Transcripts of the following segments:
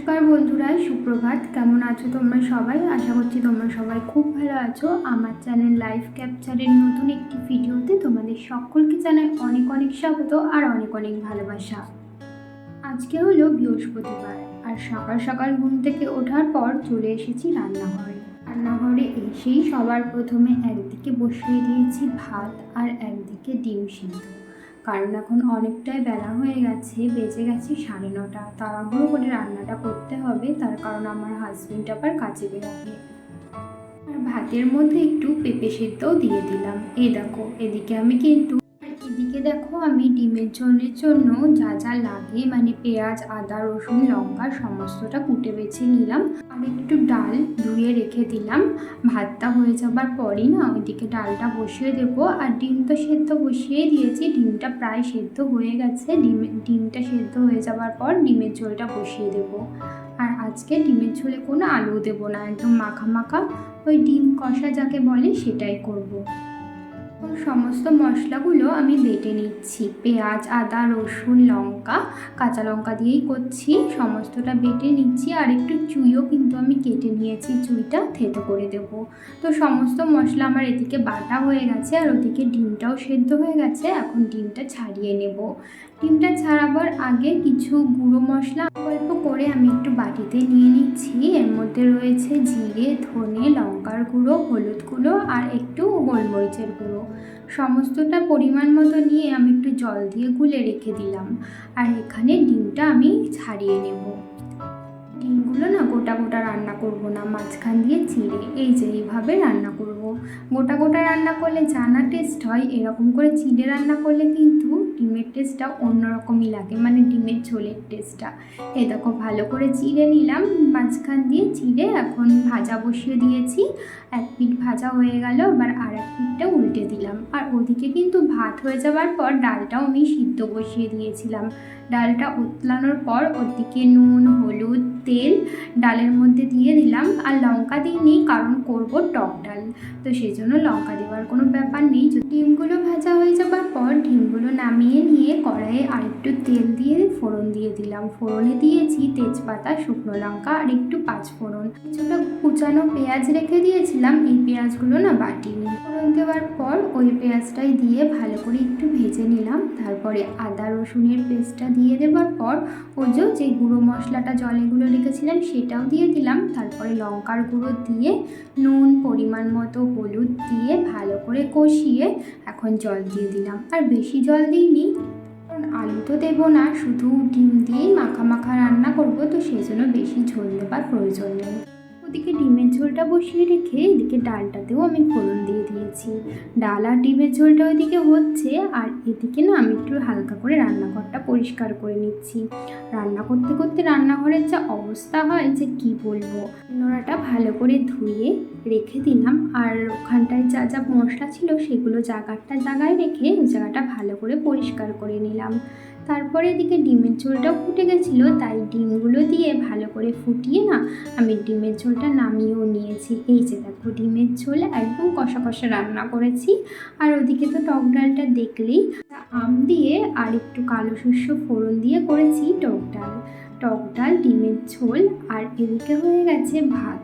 বন্ধুরা, সুপ্রভাত। কেমন আছো তোমরা সবাই? আশা করছি তোমরা সবাই খুব ভালো আছো। আমার চ্যানেল লাইফ ক্যাপচারের নতুন একটি ভিডিওতে তোমাদের সকলকে জানাই অনেক অনেক স্বাগত আর অনেক অনেক ভালোবাসা। আজকে হলো বৃহস্পতিবার আর সকাল সকাল ঘুম থেকে ওঠার পর চলে এসেছি রান্নাঘরে। রান্নাঘরে এসেই সবার প্রথমে একদিকে বসিয়ে দিয়েছি ভাত আর একদিকে ডিম সিদ্ধ। কারণ এখন অনেকটাই বেলা হয়ে গেছে, বেজে গেছে সাড়ে নটা। তাড়াহুড়ো করে রান্নাটা করতে হবে, তার কারণ আমার হাজবেন্ড আবার কাজে বেরোবে আর ভাতের মধ্যে একটু পেঁপে সেদ্ধও দিয়ে দিলাম। এই দেখো, এদিকে আমি কিন্তু এদিকে দেখো, আমি ডিমের ঝোলের জন্য যা যা লাগে মানে পেঁয়াজ, আদা, রসুন, লঙ্কা সমস্তটা কুটে বেছে নিলাম। আর একটু ডাল ধুয়ে রেখে দিলাম। ভাতটা হয়ে যাবার পরই না ওইদিকে ডালটা বসিয়ে দেবো। আর ডিম তো সেদ্ধ বসিয়ে দিয়েছি, ডিমটা প্রায় সেদ্ধ হয়ে গেছে। ডিমের ডিমটা সেদ্ধ হয়ে যাবার পর ডিমের ঝোলটা বসিয়ে দেবো। আর আজকে ডিমের ঝোলে কোনো আলু দেবো না, একদম মাখা মাখা। ওই ডিম কষা যাকে বলে সেটাই করব। এখন সমস্ত মশলাগুলো আমি বেটে নিচ্ছি। পেঁয়াজ, আদা, রসুন, লঙ্কা, কাঁচা লঙ্কা দিয়েই করছি। সমস্তটা বেটে নিচ্ছি আর একটু চুইও কিন্তু আমি কেটে নিয়েছি। চুইটা থেতো করে দেব। তো সমস্ত মশলা আমার এদিকে বাটা হয়ে গেছে আর ওদিকে ডিমটাও সেদ্ধ হয়ে গেছে। এখন ডিমটা ছাড়িয়ে নেব। ডিমটা ছাড়াবার আগে কিছু গুঁড়ো মশলা অল্প করে আমি একটু বাটিতে নিয়ে নিচ্ছি। এর মধ্যে রয়েছে জিরে, ধনে, লঙ্কার গুঁড়ো, হলুদ গুঁড়ো আর একটু গোলমরিচের গুঁড়ো। সমস্তটা পরিমাণ মতো নিয়ে আমি একটু জল দিয়ে গুলে রেখে দিলাম। আর এখানে ডিমটা আমি ছাড়িয়ে নেব। ডিমগুলো না গোটা গোটা রান্না করব না, মাঝখান দিয়ে চিড়ে, এই যে এইভাবে রান্না করব। গোটা গোটা রান্না করলে জানা টেস্ট হয়, এরকম করে চিড়ে রান্না করলে কিন্তু ডিমের টেস্টটা অন্যরকমই লাগে মানে ডিমের ঝোলের টেস্টটা এ দেখো, ভালো করে চিড়ে নিলাম, মাঝখান দিয়ে চিড়ে এখন ভাজা বসিয়ে দিয়েছি। এক পিঠ ভাজা হয়ে গেল, এবার আর এক পিঠটা উল্টে দিলাম। আর ওদিকে কিন্তু ভাত হয়ে যাওয়ার পর ডালটাও আমি সিদ্ধ বসিয়ে দিয়েছিলাম। ডালটা উতলানোর পর ওদিকে নুন, হলুদ, তেল ডালের মধ্যে দিয়ে দিলাম। আর লঙ্কা দিইনি কারণ করব টক ডাল। তো সেই জন্য লঙ্কা দেওয়ার কোনো ব্যাপার নেই। ডিমগুলো ভাজা হয়ে যাবার পর ডিমগুলো নামিয়ে নিয়ে কড়াইয়ে আরেকটু তেল দিয়ে ফোড়ন দিয়ে দিলাম। ফোড়নে দিয়েছি তেজপাতা, শুকনো লঙ্কা আর একটু পাঁচ ফোড়ন। কিছুটা কুচানো পেঁয়াজ রেখে দিয়েছিলাম, এই পেঁয়াজগুলো না বাটিনি। ফোড়ন দেওয়ার পর ওই পেঁয়াজটাই দিয়ে ভালো করে একটু ভেজে নিলাম। তারপরে আদা, রসুনের পেস্টটা দিয়ে দেওয়ার পর ওই যে গুঁড়ো মশলাটা জলে জলেগুলো রেখেছিলাম সেটাও দিয়ে দিলাম। তারপরে লঙ্কার গুঁড়ো দিয়ে নুন, পরিমাণ মতো হলুদ দিয়ে ভালো করে কষিয়ে এখন জল দিয়ে দিলাম। আর বেশি জল দিইনি, কারণ আলু তো দেবো না, শুধু ডিম দিয়েই মাখা মাখা রান্না করব, তো সেই জন্য বেশি ঝোল দেবার প্রয়োজন নেই। ওদিকে ডিমের ঝোলটা বসিয়ে রেখে এদিকে ডালটাতেও আমি ফোড়ন দিয়ে দিয়েছি। ডাল আর ডিমের ঝোলটা ওইদিকে হচ্ছে, আর এদিকে না আমি একটু হালকা করে রান্নাঘরটা পরিষ্কার করে নিচ্ছি। রান্না করতে করতে রান্নাঘরের যা অবস্থা হয় যে কি বলব? নোড়াটা ভালো করে ধুয়ে রেখে দিলাম, আর ওখানটায় যা যা মশলা ছিল সেগুলো জায়গাটা জায়গায় রেখে জায়গাটা ভালো করে পরিষ্কার করে নিলাম। তারপরে এদিকে ডিমের ঝোলটাও ফুটে গেছিল, তাই ডিমগুলো দিয়ে ভালো করে ফুটিয়ে না আমি ডিমের ঝোলটা নামিয়েও নিয়েছি। এই যে দেখো ডিমের ঝোল একদম কষা কষা রান্না করেছি। আর ওদিকে তো টক ডালটা দেখলেই আম দিয়ে আর একটু কালো শস্য ফোড়ন দিয়ে করেছি টক ডাল। টক ডাল, ডিমের ঝোল আর এদিকে হয়ে গেছে ভাত।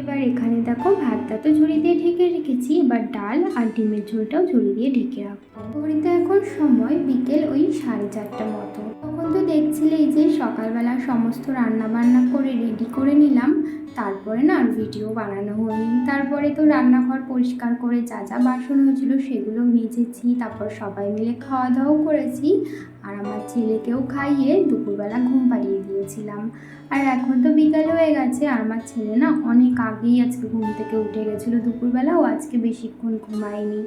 এবার এখানে দেখো ভাতটা তো ঝুড়ি দিয়ে ঢেকে রেখেছি, এবার ডাল আর ডিমের ঝোলটাও ঝুড়ি দিয়ে ঢেকে রাখব। ঘড়িতে এখন সময় বিকেল ওই সাড়ে চারটা মতো। তখন তো দেখছিলেই যে সকালবেলা সমস্ত রান্না বান্না করে রেডি করে নিলাম, তারপরে না আর ভিডিও বানানো হয়নি। তারপরে তো রান্নাঘর পরিষ্কার করে যা যা বাসন হয়েছিল সেগুলো মেজেছি, তারপর সবাই মিলে খাওয়া দাওয়াও করেছি। আর আমার ছেলেকেও খাইয়ে দুপুরবেলা ঘুম পাড়িয়ে দিয়েছিলাম আর এখন তো বিকাল হয়ে গেছে, আর আমার ছেলে না অনেক আগেই আজকে ঘুম থেকে উঠে গেছিল দুপুরবেলা, ও আজকে বেশিক্ষণ ঘুমায়নি।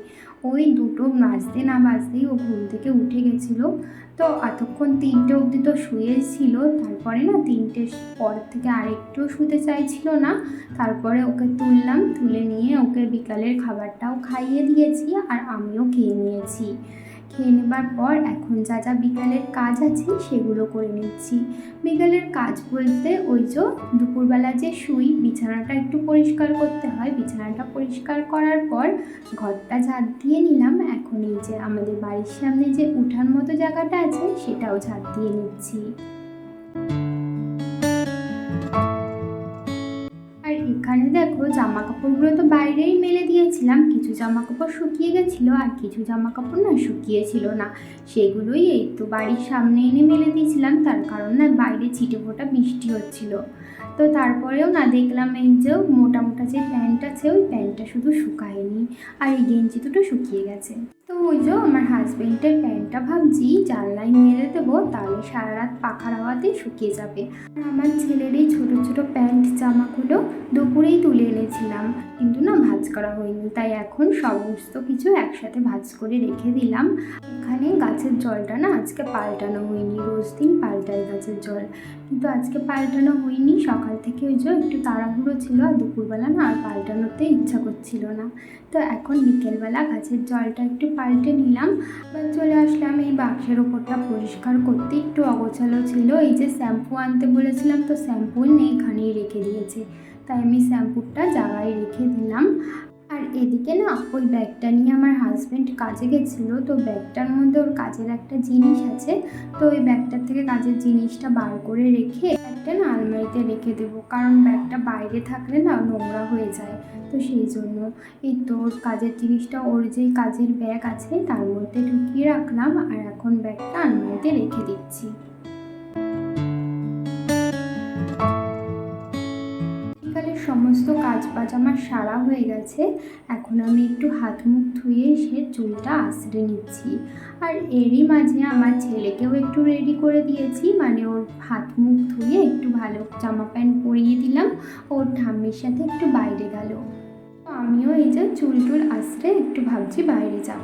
ওই দুটো বাজতে না বাজতেই ও ঘুম থেকে উঠে গেছিল। তো এতক্ষণ তিনটে অবধি তো শুয়েছিল, তারপরে না তিনটে পর থেকে আরেকটু শুতে চাইছিল না, তারপরে ওকে তুললাম, তুলে নিয়ে ওকে বিকালের খাবারটাও খাইয়ে দিয়েছি, আর আমিও খেয়ে নিয়েছি। খেয়ে নেবার পর এখন যা যা বিকালের কাজ আছে সেগুলো করে নিচ্ছি। বিকালের কাজ বলতে ওই যে দুপুরবেলা যে শুই, বিছানাটা একটু পরিষ্কার করতে হয়। বিছানাটা পরিষ্কার করার পর ঘরটা ঝাঁট দিয়ে নিলাম। এখন এই যে আমাদের বাড়ির সামনে যে উঠার মতো জায়গাটা আছে, সেটাও ঝাঁট দিয়ে নিচ্ছি। জামা কাপড়গুলো তো বাইরেই মেলে দিয়েছিলাম। কিছু জামা কাপড় শুকিয়ে গেছিল আর কিছু জামা কাপড় না শুকিয়েছিল না। সেগুলোই এই তো বাড়ির সামনে এনে মেলে দিয়েছিলাম। তার কারণ না বাইরে ছিটে ফোটা বৃষ্টি হচ্ছিল। তো তারপরেও না দেখলাম এই যে মোটা মোটা যে প্যান্ট আছে, ওই প্যান্টটা শুধু শুকায়নি। আর এই গেঞ্জি দুটো শুকিয়ে গেছে। ওই যে আমার হাজবেন্ডের প্যান্টটা ভাবছি, জানলায় মেরে দেবো, তাহলে সারা রাত পাখার হাওয়াতেই শুকিয়ে যাবে। আমার ছেলের এই ছোটো ছোটো প্যান্ট জামাগুলো দুপুরেই তুলে এনেছিলাম, কিন্তু না ভাজ করা হয়নি, তাই এখন সমস্ত কিছু একসাথে ভাজ করে রেখে দিলাম। এখানে গাছের জলটা না আজকে পাল্টানো হয়নি, রোজ দিন পাল্টায় গাছের জল। কিন্তু আজকে পাল্টানো হয়নি, সকাল থেকে ওই যে একটু তাড়াহুড়ো ছিল, আর দুপুরবেলা না আর পাল্টানোতে ইচ্ছা করছিল না। তো এখন বিকেলবেলা গাছের জলটা একটু পাল্টে নিলাম। এবার চলে আসলাম এই বাক্সের ওপরটা পরিষ্কার করতে। একটু অগোছালো ছিল। এই যে শ্যাম্পু আনতে বলেছিলাম, তো শ্যাম্পু নেই এখানেই রেখে দিয়েছে। তাই আমি শ্যাম্পুটা জায়গায় রেখে দিলাম। আর এদিকে না, ওই ব্যাগটা নিয়ে আমার হাজব্যান্ড কাজে গেছিল, তো ব্যাগটার মধ্যে ওর কাজের একটা জিনিস আছে, তো ওই ব্যাগটার থেকে কাজের জিনিসটা বার করে রেখে ব্যাগটা না আলমারিতে রেখে দেবো, কারণ ব্যাগটা বাইরে থাকলে না নোংরা হয়ে যায়। তো সেই জন্য এই তো ওর কাজের জিনিসটা, ওর যেই কাজের ব্যাগ আছে তার মধ্যে ঢুকিয়ে রাখলাম, আর এখন ব্যাগটা আলমারিতে রেখে দিচ্ছি। সমস্ত কাজ বাজ আমার সারা হয়ে গেছে। এখন আমি একটু হাত মুখ ধুয়ে সে চুলটা আঁচড়ে নিচ্ছি। আর এরই মাঝে আমার ছেলেকেও একটু রেডি করে দিয়েছি। মানে ওর হাত মুখ ধুয়ে একটু ভালো জামা প্যান্ট পরিয়ে দিলাম। ওর ঠাম্মির সাথে একটু বাইরে গেল। আমিও এই যে চুল টুল আঁচড়ে একটু ভাবছি বাইরে যাব।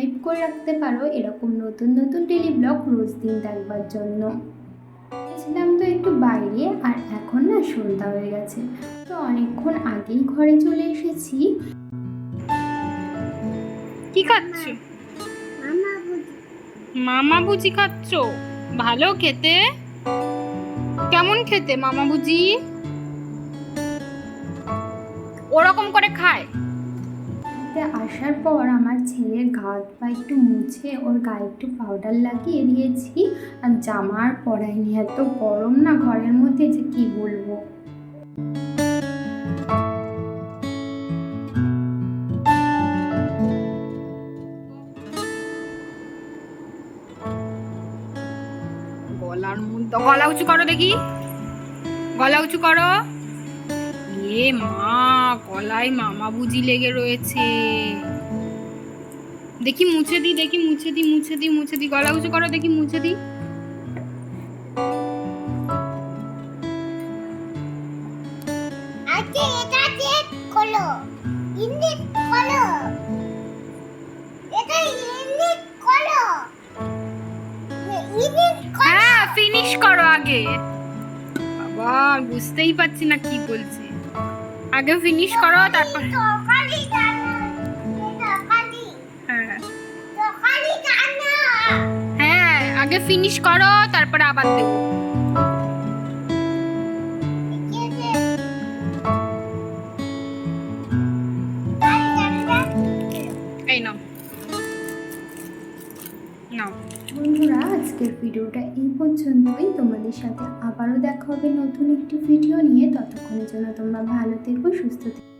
সাবস্ক্রাইব করে রাখতে পারো। এরকম নতুন নতুন ডেলি ব্লগ রোজ দিন দেখবার জন্য। ছিলাম তো একটু বাইরে, আর এখন না সন্ধ্যা হয়ে গেছে। তো অনেকক্ষণ আগেই ঘরে চলে এসেছি। কি খাচ্ছ? মামা বুঝি খাচ্ছ? ভালো খেতে? কেমন খেতে মামা বুঝি ওরকম করে খায়। বাড়িতে আসার পর আমার ছেলের গা পা একটু মুছে, ওর গায়ে একটু পাউডার লাগিয়ে দিয়েছি। আর জামা আর পরাইনি এত গরম না ঘরের মধ্যে যে কি বলব? গলার গলা উঁচু করো দেখি। গলা উঁচু করো। এ মা গলায় মামা বুঝি লেগে রয়েছে। দেখি মুছে দি দেখি মুছে দি মুছে দি মুছে দি। গলা উঁচু করো দেখি মুছে দি। হ্যাঁ ফিনিশ করো আগে। বাবা বুঝতেই পারছি না কি বলছে। আগে ফিনিশ করো তারপর হ্যাঁ। হ্যাঁ আগে ফিনিশ করো তারপরে আবার দেবো। আজকের ভিডিওটা এই পর্যন্তই। তোমাদের সাথে আবারও দেখা হবে নতুন একটি ভিডিও নিয়ে। ততক্ষণের জন্য তোমরা ভালো থেকো, সুস্থ থেকো।